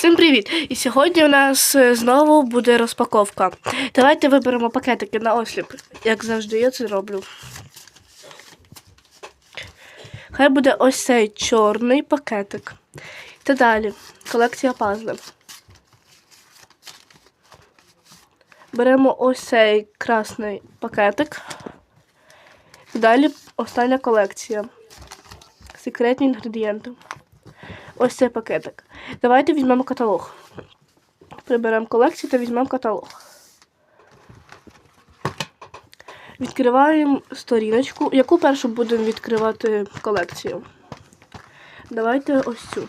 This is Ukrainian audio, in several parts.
Всім привіт! І сьогодні у нас е, знову буде розпаковка. Давайте виберемо пакетики на осліп. Як завжди, я це роблю. Хай буде ось цей чорний пакетик. Та далі. Колекція пазлів. Беремо ось цей красний пакетик. Далі остання колекція. Секретні інгредієнти. Ось цей пакетик. Давайте візьмемо каталог. Приберемо колекцію та візьмемо каталог. Відкриваємо сторіночку. Яку першу будемо відкривати колекцію? Давайте ось цю.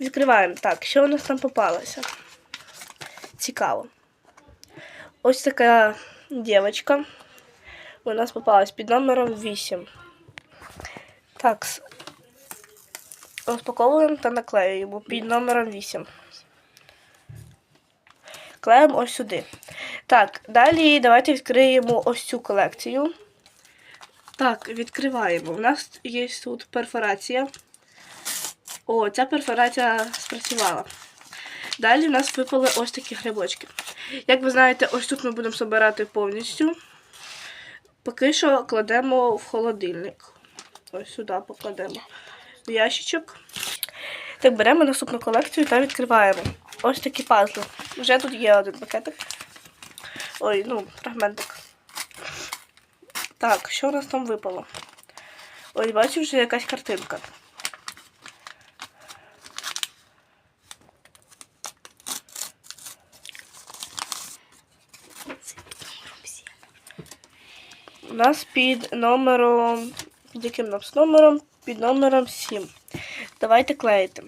Відкриваємо. Так, що у нас там попалося? Цікаво. Ось така дівчинка. У нас попалась під номером 8. Так, розпаковуємо та наклеюємо під номером 8. Клеїмо ось сюди. Так, далі давайте відкриємо ось цю колекцію. Так, відкриваємо. У нас є тут перфорація. О, ця перфорація спрацювала. Далі в нас випали ось такі грибочки. Як ви знаєте, ось тут ми будемо збирати повністю. Поки що кладемо в холодильник. Ось сюди покладемо в ящичок. Так, беремо наступну колекцію та відкриваємо. Ось такі пазли. Вже тут є один пакетик. Ой, ну, фрагментик. Так, що у нас там випало? Ось бачу вже якась картинка. У нас під номером. Під яким нам з номером? Під номером 7. Давайте клеїти.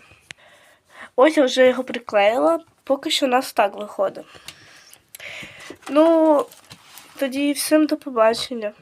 Ось я вже його приклеїла. Поки що у нас так виходить. Ну, тоді всім до побачення.